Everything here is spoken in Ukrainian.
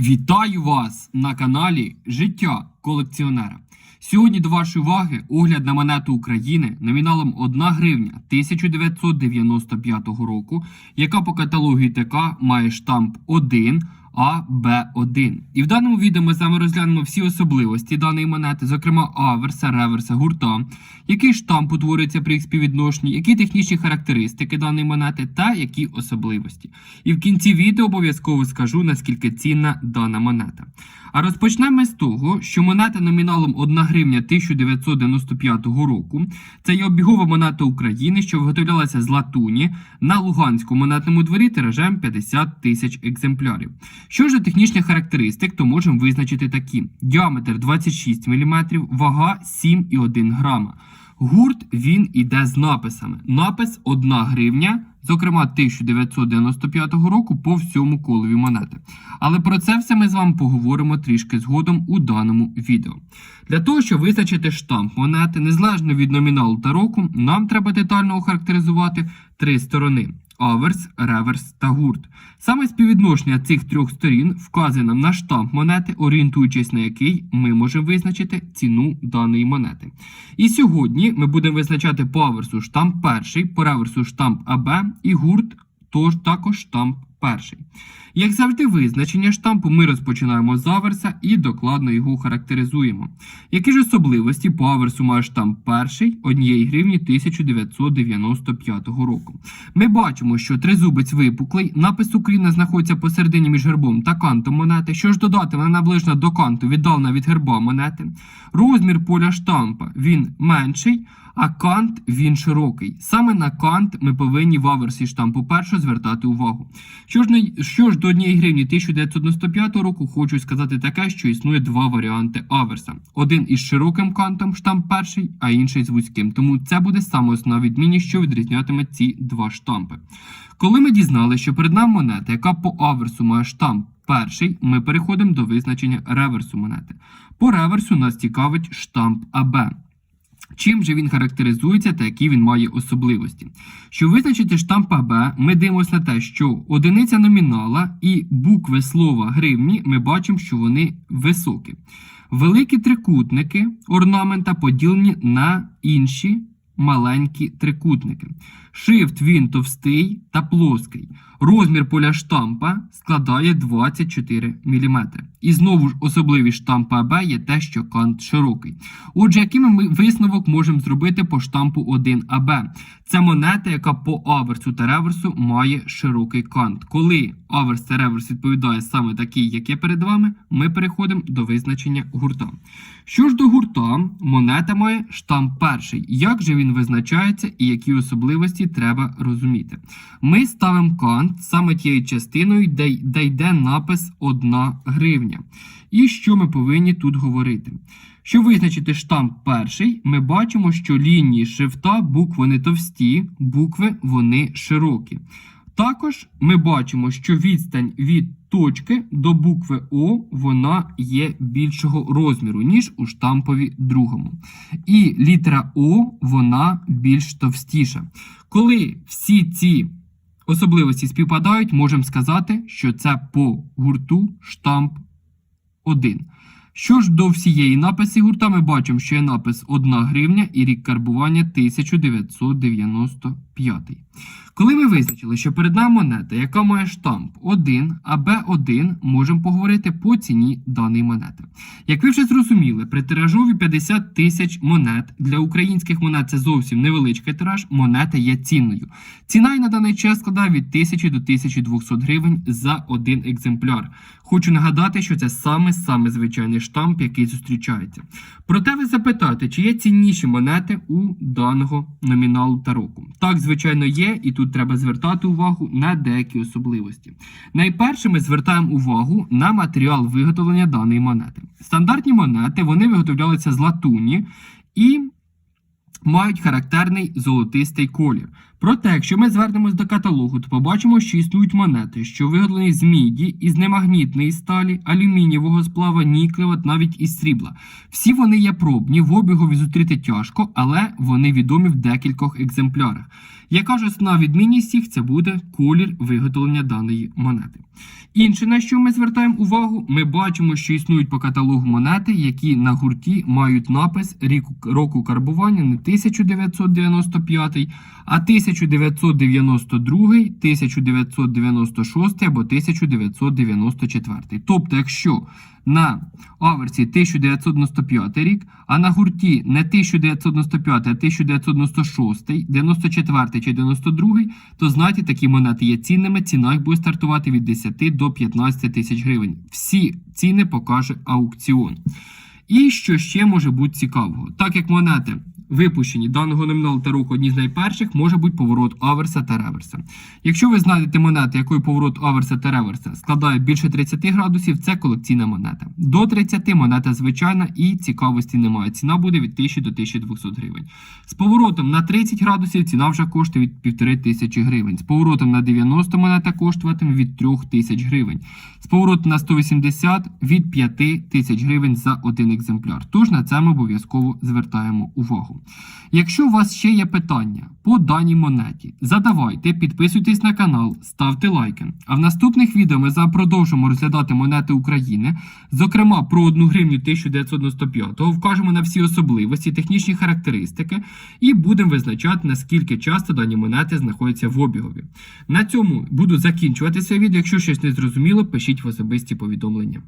Вітаю вас на каналі Життя колекціонера. Сьогодні до вашої уваги огляд на монету України номіналом 1 гривня 1995 року, яка по каталогу ТК має штамп 1 АБ1. І в даному відео ми з вами розглянемо всі особливості даної монети, зокрема аверса, реверса, гурта, який штамп утворюється при їх співвідношенні, які технічні характеристики даної монети та які особливості. І в кінці відео обов'язково скажу, наскільки цінна дана монета. А розпочнемо з того, що монета номіналом 1 гривня 1995 року це є обігова монета України, що виготовлялася з латуні на Луганському монетному дворі тиражем 50 тисяч екземплярів. Що ж до технічних характеристик, то можемо визначити такі: діаметр 26 мм, вага 7,1 грама. Гурт він іде з написами. Напис 1 гривня, зокрема 1995 року по всьому колові монети. Але про це все ми з вами поговоримо трішки згодом у даному відео. Для того, щоб визначити штамп монети, незалежно від номіналу та року, нам треба детально охарактеризувати три сторони. Аверс, реверс та гурт. Саме співвідношення цих трьох сторін вказує нам на штамп монети, орієнтуючись на який ми можемо визначити ціну даної монети. І сьогодні ми будемо визначати по аверсу штамп перший, по реверсу штамп АБ і гурт тож також штамп перший. Як завжди, визначення штампу ми розпочинаємо з аверса і докладно його характеризуємо. Які ж особливості по аверсу має штамп перший однієї гривні 1995 року? Ми бачимо, що тризубець випуклий, напис Україна знаходиться посередині між гербом та кантом монети. Що ж додати, вона наближена до канту, віддалена від герба монети. Розмір поля штампа він менший, а кант він широкий. Саме на кант ми повинні в аверсі штампу першого звертати увагу. Що ж, на- що ж до 1 гривні 1995 року, хочу сказати таке, що існує два варіанти аверса. Один із широким кантом штамп перший, а інший з вузьким. Тому це буде саме основна відмінність, що відрізнятиме ці два штампи. Коли ми дізналися, що перед нами монета, яка по аверсу має штамп перший, ми переходимо до визначення реверсу монети. По реверсу нас цікавить штамп АБ. Чим же він характеризується та які він має особливості? Щоб визначити штамп АБ, ми дивимося на те, що одиниця номінала і букви слова гривні ми бачимо, що вони високі. Великі трикутники орнамента поділені на інші маленькі трикутники. Шрифт він товстий та плоский. Розмір поля штампа складає 24 мм. І знову ж особливість штампа АБ є те, що кант широкий. Отже, який ми висновок можемо зробити по штампу 1АБ? Це монета, яка по аверсу та реверсу має широкий кант. Коли аверс та реверс відповідає саме такий, як є перед вами, ми переходимо до визначення гурта. Що ж до гурта, монета має штамп перший. Як же він визначається і які особливості треба розуміти? Ми ставимо кант саме тією частиною, де, де йде напис 1 гривня. І що ми повинні тут говорити? Щоб визначити штамп перший, ми бачимо, що лінії шрифта букви не товсті, букви вони широкі. Також ми бачимо, що відстань від точки до букви О вона є більшого розміру, ніж у штампові другому. І літера О вона більш товстіша. Коли всі ці особливості співпадають, можемо сказати, що це по гурту штамп 1. Що ж до всієї написи гурта, ми бачимо, що є напис 1 гривня і рік карбування 1995. Коли ми визначили, що перед нами монета, яка має штамп 1, а Б1, можемо поговорити по ціні даної монети. Як ви вже зрозуміли, при тиражові 50 тисяч монет для українських монет це зовсім невеличкий тираж, монета є цінною. Ціна й на даний час складає від 1000 до 1200 гривень за один екземпляр. Хочу нагадати, що це саме саме звичайний штамп, який зустрічається. Проте ви запитаєте, чи є цінніші монети у даного номіналу та року. Так, звичайно, є, і тут треба звертати увагу на деякі особливості. Найперше ми звертаємо увагу на матеріал виготовлення даної монети. Стандартні монети вони виготовлялися з латуні і мають характерний золотистий колір. Проте, якщо ми звернемось до каталогу, то побачимо, що існують монети, що виготовлені з міді, із немагнітної сталі, алюмінієвого сплава, ніклева, навіть із срібла. Всі вони є пробні, в обігові зустріти тяжко, але вони відомі в декількох екземплярах. Яка ж основна відмінність їх це буде колір виготовлення даної монети. Інше, на що ми звертаємо увагу, ми бачимо, що існують по каталогу монети, які на гурті мають напис року карбування не 1995, а 1992, 1996 або 1994. Тобто, якщо на аверсі 1995 рік, а на гурті не 1995, а 1996, 94 чи 92, то знаєте, такі монети є цінними. Ціна їх буде стартувати від 10 до 15 тисяч гривень. Всі ціни покаже аукціон. І що ще може бути цікавого? Так як монети випущені даного номіналу та року одні з найперших, може бути поворот аверса та реверса. Якщо ви знайдете монети, якої поворот аверса та реверса складає більше 30 градусів, це колекційна монета. До 30 монета звичайна і цікавості немає. Ціна буде від 1000 до 1200 гривень. З поворотом на 30 градусів ціна вже коштує від 1500 гривень. З поворотом на 90 монета коштуватиме від 3000 гривень. З поворотом на 180 від 5000 гривень за один екземпляр. Тож на це ми обов'язково звертаємо увагу. Якщо у вас ще є питання по даній монеті, задавайте, підписуйтесь на канал, ставте лайки. А в наступних відео ми продовжимо розглядати монети України, зокрема про 1 гривню 1995, вкажемо на всі особливості, технічні характеристики і будемо визначати, наскільки часто дані монети знаходяться в обігові. На цьому буду закінчувати це відео. Якщо щось не зрозуміло, пишіть в особисті повідомлення.